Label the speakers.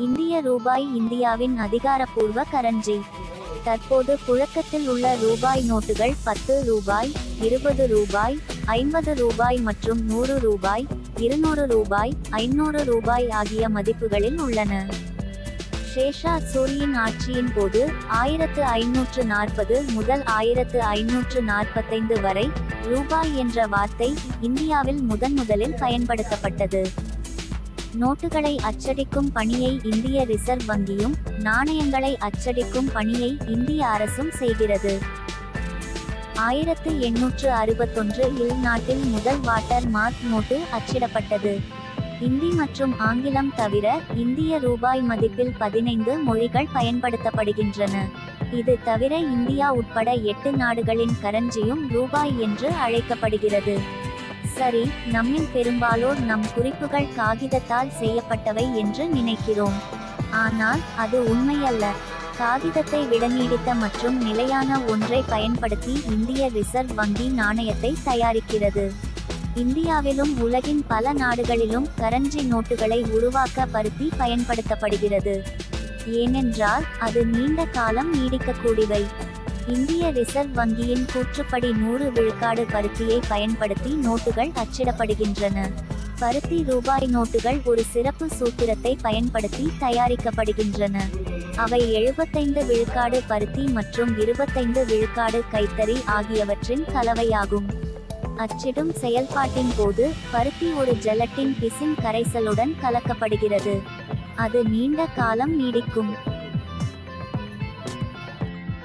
Speaker 1: இந்திய ரூபாய் இந்தியாவின் அதிகாரப்பூர்வ கரன்சி. தற்போது புழக்கத்தில் உள்ள ரூபாய் நோட்டுகள் பத்து ரூபாய் இருபது ரூபாய் ஐம்பது ரூபாய் மற்றும் நூறு ரூபாய் இருநூறு ரூபாய் ஐநூறு ரூபாய் ஆகிய மதிப்புகளில் உள்ளன. ஷேஷா சூரியின் ஆட்சியின் போது ஆயிரத்து ஐநூற்று நாற்பது முதல் ஆயிரத்து ஐநூற்று நாற்பத்தைந்து வரை ரூபாய் என்ற வார்த்தை இந்தியாவில் முதன் முதலில் பயன்படுத்தப்பட்டது. நோட்டுகளை அச்சடிக்கும் பணியை இந்திய ரிசர்வ் வங்கியும் நாணயங்களை அச்சடிக்கும் பணியை இந்திய அரசும் செய்கிறது. ஆயிரத்து எண்ணூற்று அறுபத்தொன்று இல் நாட்டில் முதல் வாட்டர் மார்க் நோட்டு அச்சிடப்பட்டது. இந்தி மற்றும் ஆங்கிலம் தவிர இந்திய ரூபாய் மதிப்பில் பதினைந்து மொழிகள் பயன்படுத்தப்படுகின்றன. இது தவிர இந்தியா உட்பட எட்டு நாடுகளின் கரன்சியும் ரூபாய் என்று அழைக்கப்படுகிறது. சரி நம்மில் பெரும்பாலோர் நம் குறிப்புகள் காகிதத்தால் செய்யப்பட்டவை என்று நினைக்கிறோம். ஆனால் அது உண்மையல்ல. காகிதத்தை விட நீடித்த மற்றும் நிலையான ஒன்றை பயன்படுத்தி இந்திய ரிசர்வ் வங்கி நாணயத்தை தயாரிக்கிறது. இந்தியாவிலும் உலகின் பல நாடுகளிலும் கரன்சி நோட்டுகளை உருவாக்க பருத்தி பயன்படுத்தப்படுகிறது. ஏனென்றால் அது நீண்ட காலம் நீடிக்கக்கூடியவை. இந்திய ரிசர்வ் வங்கியின் கூற்றுப்படி நூறு விழுக்காடு பருத்தியை பயன்படுத்தி நோட்டுகள் அச்சிடப்படுகின்றன. பருத்தி ரூபாய் நோட்டுகள் ஒரு சிறப்பு சூத்திரத்தை பயன்படுத்தி தயாரிக்கப்படுகின்றன. அவை எழுபத்தைந்து விழுக்காடு பருத்தி மற்றும் இருபத்தைந்து விழுக்காடு கைத்தறி ஆகியவற்றின் கலவையாகும். அச்சிடும் செயல்பாட்டின் போது பருத்தி ஒரு ஜெலட்டின் பிசின் கரைசலுடன் கலக்கப்படுகிறது. அது நீண்ட காலம் நீடிக்கும்.